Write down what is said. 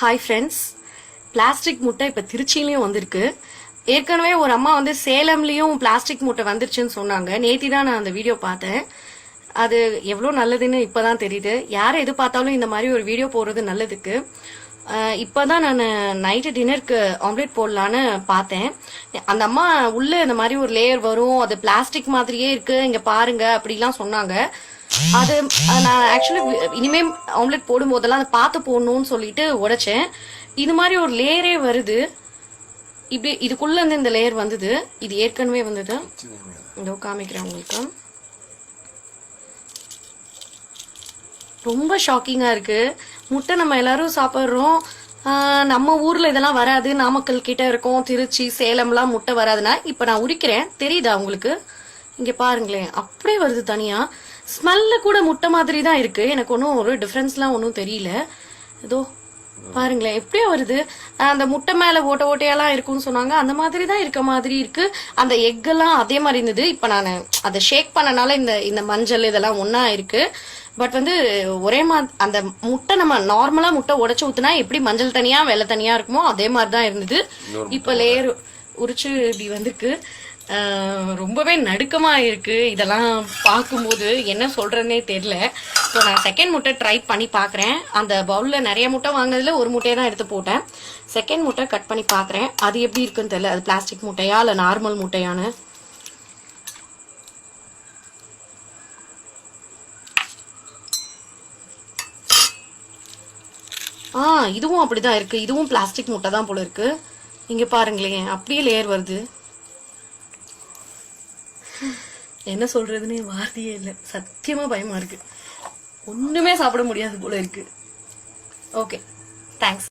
Hi friends plastic முட்டை இப்போ திருச்சியிலையும் வந்திருக்கு. ஏற்கனவே ஒரு அம்மா வந்து சேலம்லேயும் பிளாஸ்டிக் முட்டை வந்துருச்சுன்னு சொன்னாங்க. நேத்தி தான் நான் அந்த வீடியோ பார்த்தேன். அது எவ்வளோ நல்லதுன்னு இப்போ தான் தெரியுது. யாரை எது பார்த்தாலும் இந்த மாதிரி ஒரு வீடியோ போடுறது நல்லதுக்கு. இப்போ தான் நான் நைட்டு டின்னருக்கு ஆம்லேட் போடலான்னு பார்த்தேன். அந்த அம்மா உள்ளே இந்த மாதிரி ஒரு லேயர் வரும். அது பிளாஸ்டிக் மாதிரியே இருக்குது இங்கே பாருங்க அப்படிலாம் சொன்னாங்க. அது நான் ஆக்சுவலி இனிமே ஆம்லெட் போடும் போதெல்லாம் அதை பார்த்து போடணும்னு சொல்லிட்டு உடைச்சேன். இது மாதிரி ஒரு லேயரே வருது. இப்படி இதுக்குள்ள இருந்து இந்த லேயர் வந்தது. இது ஏற்கனவே வந்தது. இதோ காமிக்கிறேன் உங்களுக்கு. ரொம்ப ஷாக்கிங்கா இருக்கு. முட்டை நம்ம எல்லாரும் சாப்பிட்றோம். ஆஹ் நம்ம ஊர்ல இதெல்லாம் வராது. நாமக்கல் கிட்ட இருக்கோம். திருச்சி சேலம்லாம் முட்டை வராதுன்னா இப்ப நான் உரிக்கிறேன். தெரியுதா உங்களுக்கு? இங்க பாருங்களேன் அப்படியே வருது தனியா. ஸ்மெல்ல கூட முட்டை மாதிரி தான் இருக்கு. எனக்கு ஒன்றும் ஒரு டிஃபரன்ஸ்லாம் ஒன்றும் தெரியல. ஏதோ பாருங்களேன் எப்படியோ வருது. அந்த முட்டை மேல ஓட்ட ஓட்டையெல்லாம் இருக்கும்னு சொன்னாங்க. அந்த மாதிரி தான் இருக்க மாதிரி இருக்கு. அந்த எக்கெல்லாம் அதே மாதிரி இருந்தது. இப்ப நான் அதை ஷேக் பண்ணனால இந்த இந்த மஞ்சள் இதெல்லாம் ஒண்ணா இருக்கு. பட் வந்து ஒரே மா அந்த முட்டை நம்ம நார்மலா முட்டை உடைச்சு ஊத்துனா எப்படி மஞ்சள் தனியா வெள்ளை தனியா இருக்குமோ அதே மாதிரி தான் இருந்தது. இப்ப லேயர் உரிச்சு இப்படி வந்திருக்கு. ரொம்பவே நடுக்கமாக இருக்குது இதெல்லாம் பார்க்கும்போது என்ன சொல்றதுனே தெரியல. ஸோ நான் செகண்ட் முட்டை ட்ரை பண்ணி பார்க்குறேன். அந்த பவுலில் நிறைய முட்டை வாங்கினதில் ஒரு முட்டையை தான் எடுத்து போட்டேன். செகண்ட் முட்டை கட் பண்ணி பார்க்குறேன். அது எப்படி இருக்குன்னு தெரியல. அது பிளாஸ்டிக் முட்டையா இல்லை நார்மல் முட்டையான்னு? ஆ இதுவும் அப்படிதான் இருக்குது இதுவும் பிளாஸ்டிக் முட்டை தான் போல இருக்குது இங்கே பாருங்களேன். அப்படியே லேயர் வருது. என்ன சொல்றதுன்னே வார்த்தையே இல்லை. சத்தியமா பயமா இருக்கு. ஒண்ணுமே சாப்பிட முடியாது போல இருக்கு. Okay thanks